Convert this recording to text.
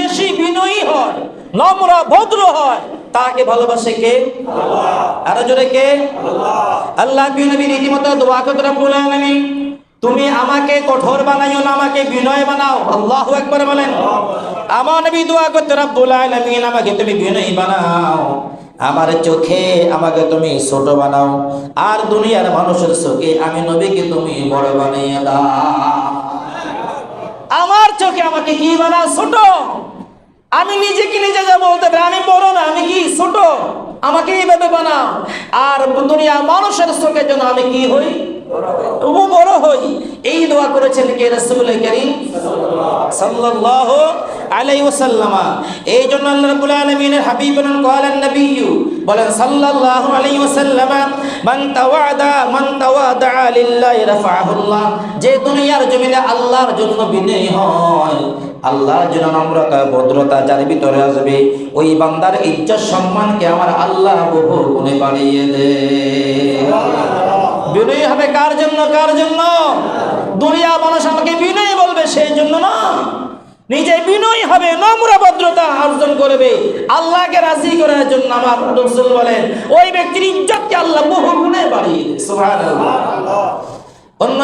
বেশি বিনয়ী হয় নম্র ভদ্র হয়। তাকে ভালোবাসে কে? আরও জোরে কে? আল্লাহ। নবী রীতিমতো দোয়া করতে রব্বুল আলামিন। তুমি আমাকে কঠোর বানাইও না আমাকে বিনয় বানাও। আল্লাহু আকবার বলেন। আমার নবী দোয়া করতে রব্বুল আলামিন আমাকে তুমি বিনয়ী বানাও। আমার চোখে আমাকে তুমি ছোট বানাও। আর দুনিয়ার মানুষের চোখে আমি নবীকে তুমি বড় বানাইয়া দাও। আমার আমাকে কি বানাও, ছোট? আমি নিজেকে নিজে যা বলতে পারি, আমি বড় না, আমি কি ছোট? আমাকে এইভাবে বানাও। আর দুনিয়া মানুষের চোখের জন্য আমি কি হই? বড় হই। এই দোয়া করেছেন কে? এই জন্য আল্লাহ বলেন লিল্লাহি রাফাহুল্লাহ যে দুনিয়ার জমিনে আল্লাহর জন্য বিনয়ী হয় আল্লাহর জন্য নম্রতা ভদ্রতা যার ভিতরে আসবে ওই বান্দার ইজ্জত সম্মানকে আমার আল্লাহ বহু গুণে বাড়িয়ে দে। বিনয়ী হবে কার জন্য কার জন্য? দুনিয়া মানুষ আমাকে বিনয়ী বলবে সেই জন্য না। নিজে বিনয়ী হবে নম্র ভদ্রতা অর্জন করবে। আল্লাহকে রাজি করার জন্য আমার রসুল বলেন ওই ব্যক্তির ইজ্জতকে আল্লাহ বহু গুণে বাড়িয়ে সুবহানাল্লাহ। অন্য